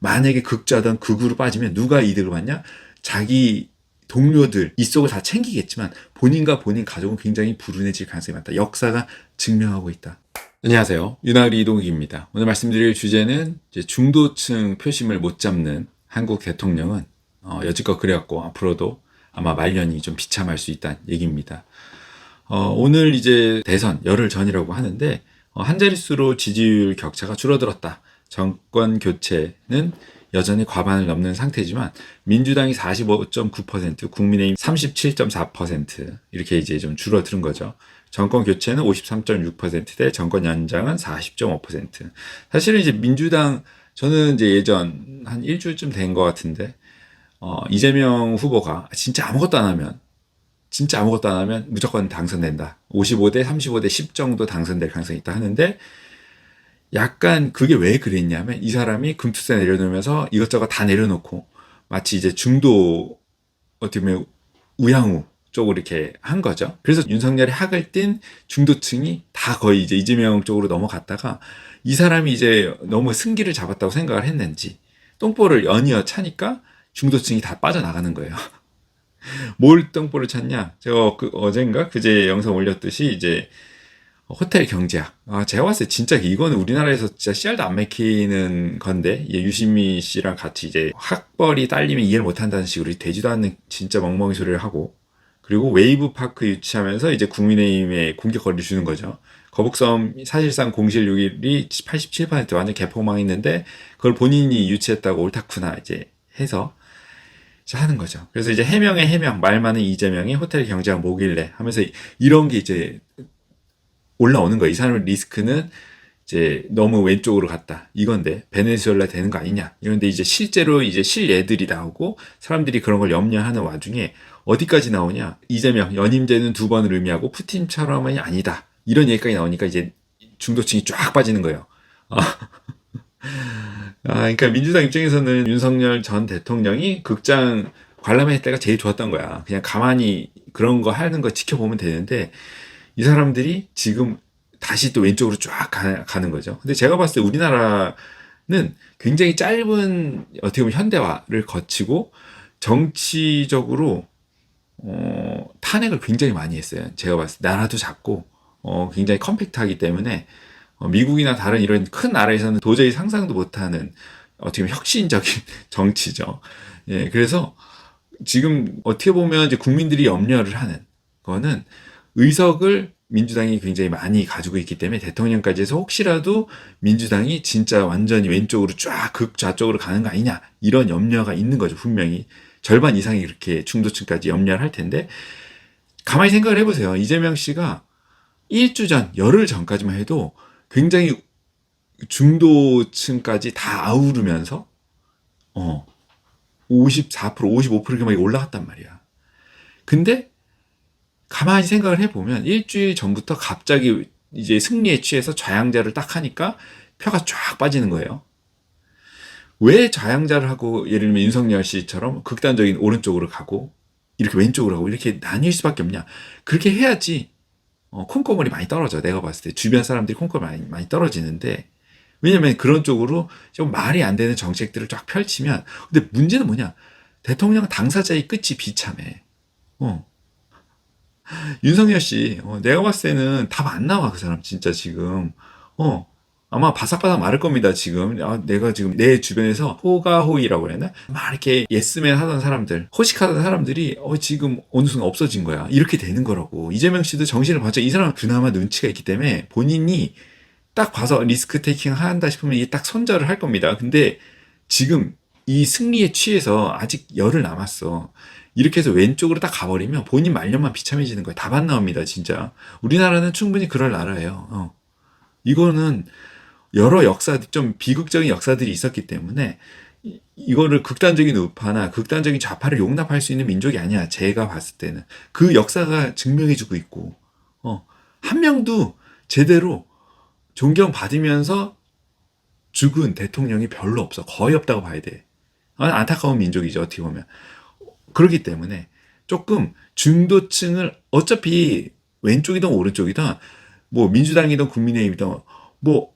만약에 극좌든 극으로 빠지면 누가 이득을 받냐? 자기 동료들 이속을 다 챙기겠지만 본인과 본인 가족은 굉장히 불운해질 가능성이 많다. 역사가 증명하고 있다. 안녕하세요. 윤아리 이동욱입니다. 오늘 말씀드릴 주제는 중도층 표심을 못 잡는 한국 대통령은 어, 여지껏 그래왔고 앞으로도 아마 말년이 좀 비참할 수 있다는 얘기입니다. 어, 오늘 이제 대선 열흘 전이라고 하는데 어, 한 자릿수로 지지율 격차가 줄어들었다. 정권 교체는 여전히 과반을 넘는 상태지만 민주당이 45.9%, 국민의힘 37.4% 이렇게 이제 좀 줄어드는 거죠. 정권 교체는 53.6%대 정권 연장은 40.5%. 사실은 이제 민주당 저는 이제 예전 한 일주일쯤 된 것 같은데 어, 이재명 후보가 진짜 아무것도 안 하면 진짜 아무것도 안 하면 무조건 당선된다. 55대 35대 10 정도 당선될 가능성이 있다 하는데 약간 그게 왜 그랬냐면 이 사람이 금투세 내려놓으면서 이것저것 다 내려놓고 마치 이제 중도 어떻게 보면 우양우 쪽으로 이렇게 한 거죠. 그래서 윤석열이 학을 띈 중도층이 다 거의 이제 이재명 쪽으로 넘어갔다가 이 사람이 이제 너무 승기를 잡았다고 생각을 했는지 똥볼을 연이어 차니까 중도층이 다 빠져나가는 거예요. 뭘 똥볼을 찼냐? 제가 그 어젠가 그제 영상 올렸듯이 이제 호텔 경제학. 아, 제가 봤을 때 진짜 이거는 우리나라에서 진짜 씨알도 안 맥히는 건데, 예, 유시미 씨랑 같이 이제 학벌이 딸리면 이해를 못 한다는 식으로 되지도 않는 진짜 멍멍이 소리를 하고, 그리고 웨이브 파크 유치하면서 이제 국민의힘에 공격거리를 주는 거죠. 거북섬 사실상 공실률이 87% 완전 개포망했는데, 그걸 본인이 유치했다고 옳다쿠나 이제 해서 하는 거죠. 그래서 이제 해명의 해명, 말 많은 이재명이 호텔 경제학 뭐길래 하면서 이런 게 이제 올라오는 거예요. 이 사람의 리스크는 이제 너무 왼쪽으로 갔다. 이건데 베네수엘라 되는 거 아니냐. 이런데 이제 실제로 이제 실예들이 나오고 사람들이 그런 걸 염려하는 와중에 어디까지 나오냐. 이재명 연임제는 두 번을 의미하고 푸틴처럼은 아니다. 이런 얘기까지 나오니까 이제 중도층이 쫙 빠지는 거예요. 아, 그러니까 민주당 입장에서는 윤석열 전 대통령이 극장 관람할 때가 제일 좋았던 거야. 그냥 가만히 그런 거 하는 거 지켜보면 되는데 이 사람들이 지금 다시 또 왼쪽으로 쫙 가, 는 거죠. 근데 제가 봤을 때 우리나라는 굉장히 짧은 어떻게 보면 현대화를 거치고 정치적으로 어, 탄핵을 굉장히 많이 했어요. 제가 봤을 때 나라도 작고 어, 굉장히 컴팩트하기 때문에 어, 미국이나 다른 이런 큰 나라에서는 도저히 상상도 못하는 어떻게 보면 혁신적인 정치죠. 예, 그래서 지금 어떻게 보면 이제 국민들이 염려를 하는 거는 의석을 민주당이 굉장히 많이 가지고 있기 때문에 대통령까지 해서 혹시라도 민주당이 진짜 완전히 왼쪽으로 쫙 극좌쪽으로 가는 거 아니냐 이런 염려가 있는 거죠 분명히. 절반 이상이 그렇게 중도층까지 염려를 할 텐데 가만히 생각을 해보세요. 이재명 씨가 일주 전 열흘 전까지만 해도 굉장히 중도층까지 다 아우르면서 어54% 55%가 막 올라갔단 말이야. 근데 가만히 생각을 해보면 일주일 전부터 갑자기 이제 승리에 취해서 좌양자를 딱 하니까 표가 쫙 빠지는 거예요. 왜 좌양자를 하고 예를 들면 윤석열 씨처럼 극단적인 오른쪽으로 가고 이렇게 왼쪽으로 가고 이렇게 나뉠 수밖에 없냐. 그렇게 해야지 어, 콩고물이 많이 떨어져. 내가 봤을 때 주변 사람들이 콩고물 많이, 많이 떨어지는데 왜냐면 그런 쪽으로 좀 말이 안 되는 정책들을 쫙 펼치면 근데 문제는 뭐냐. 대통령 당사자의 끝이 비참해. 어. 윤석열 씨, 어, 내가 봤을 때는 답 안 나와, 그 사람, 진짜 지금. 어, 아마 바삭바삭 마를 겁니다, 지금. 아, 내가 지금 내 주변에서 호가호이라고 그랬나? 막 이렇게 예스맨 하던 사람들, 호식하던 사람들이, 어, 지금 어느 순간 없어진 거야. 이렇게 되는 거라고. 이재명 씨도 정신을 봤죠. 이 사람은 그나마 눈치가 있기 때문에 본인이 딱 봐서 리스크 테이킹 한다 싶으면 이게 딱 손절을 할 겁니다. 근데 지금 이 승리에 취해서 아직 열흘 남았어. 이렇게 해서 왼쪽으로 딱 가버리면 본인 말년만 비참해지는 거예요. 답안 나옵니다, 진짜. 우리나라는 충분히 그럴 나라예요. 어. 이거는 여러 역사, 좀 비극적인 역사들이 있었기 때문에 이, 이거를 극단적인 우파나 극단적인 좌파를 용납할 수 있는 민족이 아니야. 제가 봤을 때는. 그 역사가 증명해주고 있고, 어. 한 명도 제대로 존경받으면서 죽은 대통령이 별로 없어. 거의 없다고 봐야 돼. 안타까운 민족이죠, 어떻게 보면. 그렇기 때문에 조금 중도층을 어차피 왼쪽이든 오른쪽이든 뭐 민주당이든 국민의힘이든 뭐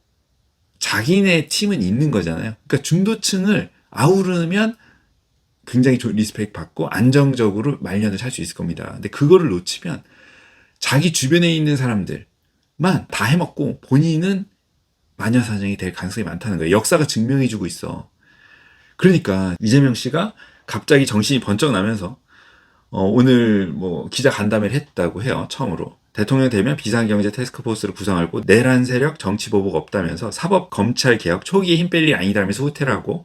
자기네 팀은 있는 거잖아요. 그러니까 중도층을 아우르면 굉장히 조- 리스펙 받고 안정적으로 말년을 살 수 있을 겁니다. 근데 그거를 놓치면 자기 주변에 있는 사람들만 다 해먹고 본인은 마녀사냥이 될 가능성이 많다는 거예요. 역사가 증명해주고 있어. 그러니까 이재명 씨가 갑자기 정신이 번쩍 나면서 어, 오늘 뭐 기자 간담회를 했다고 해요. 처음으로. 대통령 되면 비상경제 테스크포스를 구성하고 내란 세력 정치 보복 없다면서 사법 검찰 개혁 초기에 힘 뺄 일 아니다면서 후퇴를 하고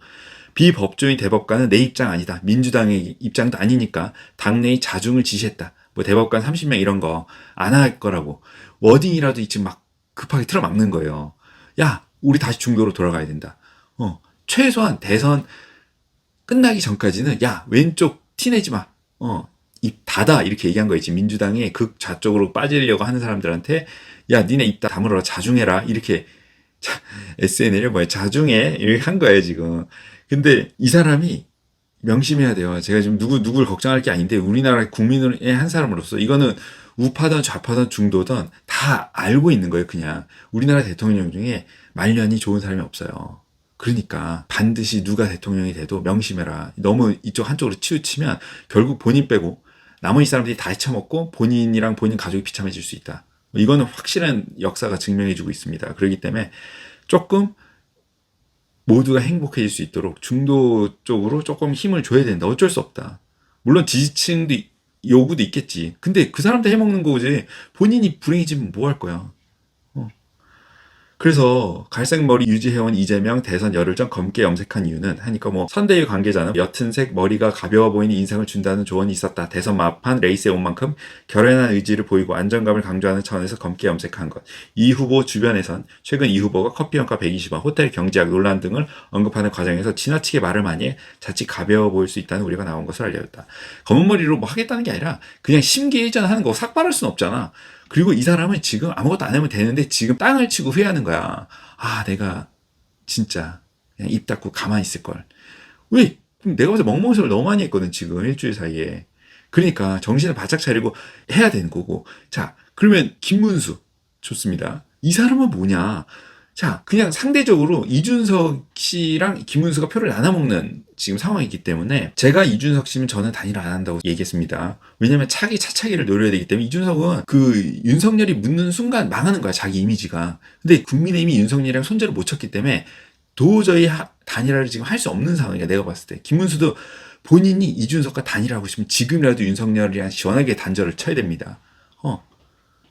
비법조인 대법관은 내 입장 아니다. 민주당의 입장도 아니니까 당내의 자중을 지시했다. 뭐 대법관 30명 이런 거 안 할 거라고 워딩이라도 지금 막 급하게 틀어막는 거예요. 야, 우리 다시 중도로 돌아가야 된다. 어, 최소한 대선 끝나기 전까지는 야 왼쪽 티내지 마. 어, 입 닫아 이렇게 얘기한 거지. 민주당이 극 좌쪽으로 빠지려고 하는 사람들한테 야 니네 입다 다물어라 자중해라 이렇게 SNL을 뭐야 자중해 이렇게 한 거예요 지금. 근데 이 사람이 명심해야 돼요. 제가 지금 누구 누구를 걱정할 게 아닌데 우리나라 국민의 한 사람으로서 이거는 우파든 좌파든 중도든 다 알고 있는 거예요. 그냥 우리나라 대통령 중에 말년이 좋은 사람이 없어요. 그러니까 반드시 누가 대통령이 돼도 명심해라. 너무 이쪽 한쪽으로 치우치면 결국 본인 빼고 나머지 사람들이 다 헤쳐먹고 본인이랑 본인 가족이 비참해질 수 있다. 이거는 확실한 역사가 증명해주고 있습니다. 그렇기 때문에 조금 모두가 행복해질 수 있도록 중도 쪽으로 조금 힘을 줘야 된다. 어쩔 수 없다. 물론 지지층도 이- 요구도 있겠지. 근데 그 사람들 해먹는 거지. 본인이 불행해지면 뭐 할 거야. 어. 그래서 갈색머리 유지해온 이재명 대선 열흘 전 검게 염색한 이유는 하니까 뭐 선대위 관계자는 옅은색 머리가 가벼워 보이는 인상을 준다는 조언이 있었다. 대선 마판 레이스에 온 만큼 결연한 의지를 보이고 안정감을 강조하는 차원에서 검게 염색한 것. 이 후보 주변에선 최근 이 후보가 커피 원가 120원, 호텔 경제학 논란 등을 언급하는 과정에서 지나치게 말을 많이 해 자칫 가벼워 보일 수 있다는 우리가 나온 것을 알려졌다. 검은 머리로 뭐 하겠다는 게 아니라 그냥 심기일전하는 거 삭발할 수는 없잖아. 그리고 이 사람은 지금 아무것도 안 하면 되는데 지금 땅을 치고 후회하는 거야. 아, 내가 진짜 그냥 입 닫고 가만히 있을 걸. 왜? 내가 봐서 멍멍이를 너무 많이 했거든, 지금 일주일 사이에. 그러니까 정신을 바짝 차리고 해야 되는 거고. 자, 그러면 김문수. 좋습니다. 이 사람은 뭐냐? 자, 그냥 상대적으로 이준석 씨랑 김문수가 표를 나눠먹는 지금 상황이기 때문에 제가 이준석 씨면 저는 단일화 안 한다고 얘기했습니다. 왜냐면 차기 차차기를 노려야 되기 때문에 이준석은 그 윤석열이 묻는 순간 망하는 거야, 자기 이미지가. 근데 국민의힘이 윤석열이랑 손절을 못 쳤기 때문에 도저히 하- 단일화를 지금 할 수 없는 상황이야, 내가 봤을 때. 김문수도 본인이 이준석과 단일화하고 싶으면 지금이라도 윤석열이랑 시원하게 단절을 쳐야 됩니다. 어.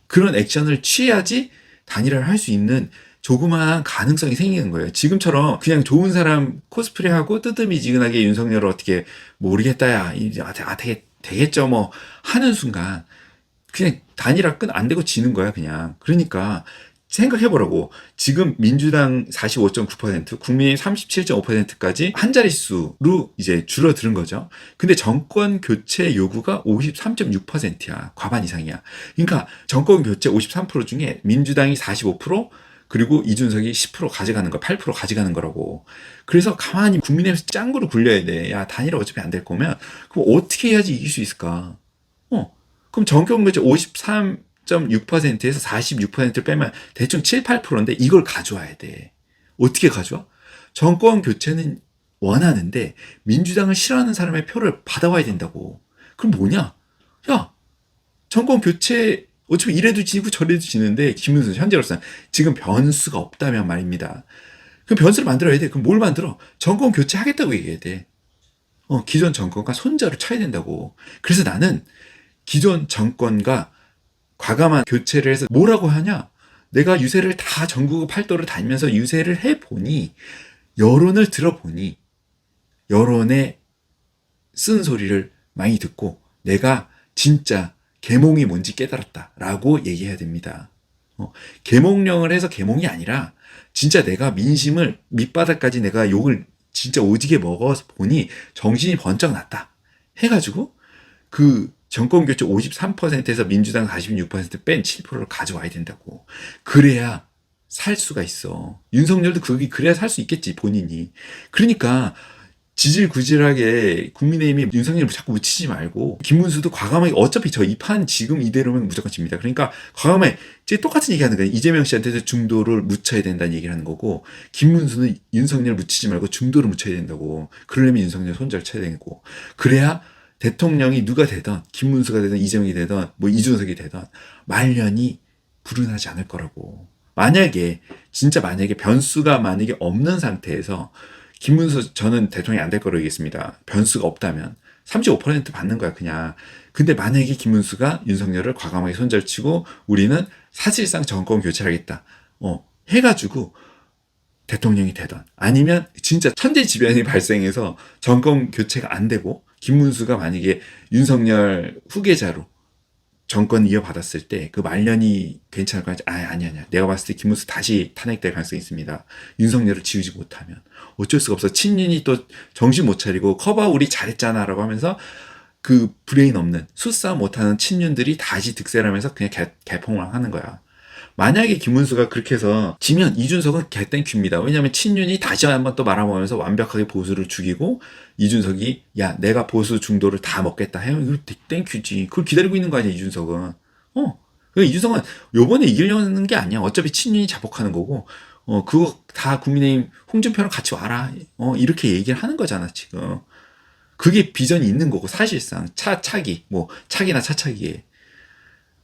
그런 액션을 취해야지 단일화를 할 수 있는 조그마한 가능성이 생기는 거예요. 지금처럼 그냥 좋은 사람 코스프레하고 뜨뜻미지근하게 윤석열을 어떻게 모르겠다야 이제 아, 아 되게 되겠죠 뭐 하는 순간 그냥 단일화 끝안 되고 지는 거야 그냥. 그러니까 생각해보라고. 지금 민주당 45.9%, 국민의 37.5%까지 한 자릿수로 이제 줄어드는 거죠. 근데 정권 교체 요구가 53.6%야. 과반 이상이야. 그러니까 정권 교체 53% 중에 민주당이 45%, 그리고 이준석이 10% 가져가는 거, 8% 가져가는 거라고. 그래서 가만히 국민의힘에서 짱구를 굴려야 돼. 야, 단일화 어차피 안 될 거면, 그럼 어떻게 해야지 이길 수 있을까? 어. 그럼 교체 53.6%에서 46%를 빼면 대충 7, 8%인데 이걸 가져와야 돼. 어떻게 가져와? 정권 교체는 원하는데 민주당을 싫어하는 사람의 표를 받아와야 된다고. 그럼 뭐냐? 야, 정권 교체 어차피 이래도 지고 저래도 지는데 김문수 현재로서는 지금 변수가 없다면 말입니다. 그럼 변수를 만들어야 돼. 그럼 뭘 만들어? 정권 교체하겠다고 얘기해야 돼. 어, 기존 정권과 손자를 쳐야 된다고. 그래서 나는 기존 정권과 과감한 교체를 해서 뭐라고 하냐? 내가 유세를 다 전국 팔도를 다니면서 유세를 해보니, 여론을 들어보니, 여론의 쓴 소리를 많이 듣고, 내가 진짜 계몽이 뭔지 깨달았다라고 얘기해야 됩니다. 어, 계몽령을 해서 계몽이 아니라, 진짜 내가 민심을 밑바닥까지 내가 욕을 진짜 오지게 먹어서 보니 정신이 번쩍 났다. 해가지고, 그 정권 교체 53%에서 민주당 46%뺀 7%를 가져와야 된다고. 그래야 살 수가 있어. 윤석열도 그게 그래야 살 수 있겠지 본인이. 그러니까 지질구질하게 국민의힘이 윤석열을 자꾸 묻히지 말고 김문수도 과감하게 어차피 저 이 판 지금 이대로면 무조건 집니다. 그러니까 과감하게 이제 똑같은 얘기하는 거예요. 이재명 씨한테도 중도를 묻혀야 된다는 얘기를 하는 거고 김문수는 윤석열 묻히지 말고 중도를 묻혀야 된다고. 그러려면 윤석열 손절 쳐야 되고 그래야 대통령이 누가 되던 김문수가 되던 이재명이 되던 뭐 이준석이 되던 말년이 불운하지 않을 거라고. 만약에 진짜 만약에 변수가 만약에 없는 상태에서 김문수 저는 대통령이 안 될 거로 얘기했습니다. 변수가 없다면 35% 받는 거야 그냥. 근데 만약에 김문수가 윤석열을 과감하게 손절치고 우리는 사실상 정권 교체를 하겠다. 어 해가지고 대통령이 되던 아니면 진짜 천재지변이 발생해서 정권 교체가 안 되고 김문수가 만약에 윤석열 후계자로 정권 이어받았을 때 그 말년이 괜찮을 거 아니 아니 아니야 내가 봤을 때 김문수 다시 탄핵될 가능성이 있습니다 윤석열을 지우지 못하면 어쩔 수가 없어 친윤이 또 정신 못 차리고 커버 우리 잘했잖아라고 하면서 그 브레인 없는 수싸움 못하는 친윤들이 다시 득세하면서 그냥 개, 개통을 하는 거야 만약에 김문수가 그렇게 해서 지면 이준석은 개땡큐입니다. 왜냐하면 친윤이 다시 한번 또 말아먹으면서 완벽하게 보수를 죽이고 이준석이 야 내가 보수 중도를 다 먹겠다 해요. 이거 땡큐지. 그걸 기다리고 있는 거 아니야 이준석은. 어. 그 이준석은 요번에 이기려는 게 아니야. 어차피 친윤이 자복하는 거고. 어 그거 다 국민의힘 홍준표랑 같이 와라. 어 이렇게 얘기를 하는 거잖아 지금. 그게 비전이 있는 거고 사실상 차 차기 뭐 차기나 차차기에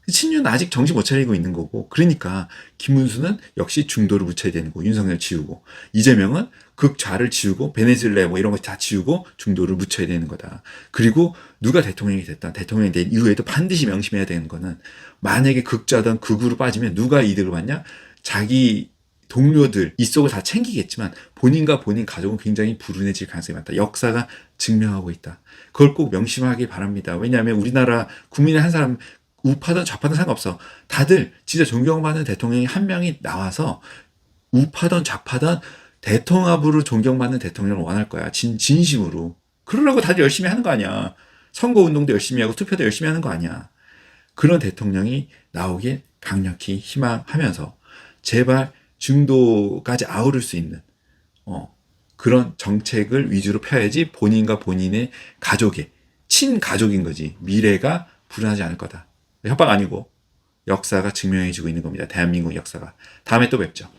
친윤 아직 정신 못 차리고 있는 거고 그러니까 김문수는 역시 중도를 묻혀야 되는 거고 윤석열 지우고 이재명은 극좌를 지우고 베네수엘라 뭐 이런 거 다 지우고 중도를 묻혀야 되는 거다. 그리고 누가 대통령이 됐다 대통령이 된 이후에도 반드시 명심해야 되는 거는 만약에 극좌든 극으로 빠지면 누가 이득을 받냐? 자기 동료들 이 속을 다 챙기겠지만 본인과 본인 가족은 굉장히 불운해질 가능성이 많다. 역사가 증명하고 있다. 그걸 꼭 명심하기 바랍니다. 왜냐하면 우리나라 국민의 한 사람 우파든 좌파든 상관없어. 다들 진짜 존경받는 대통령이 한 명이 나와서 우파든 좌파든 대통합으로 존경받는 대통령을 원할 거야. 진, 진심으로. 그러라고 다들 열심히 하는 거 아니야. 선거운동도 열심히 하고 투표도 열심히 하는 거 아니야. 그런 대통령이 나오길 강력히 희망하면서 제발 중도까지 아우를 수 있는 어, 그런 정책을 위주로 펴야지 본인과 본인의 가족의 친가족인 거지 미래가 불안하지 않을 거다. 협박 아니고 역사가 증명해주고 있는 겁니다. 대한민국 역사가. 다음에 또 뵙죠.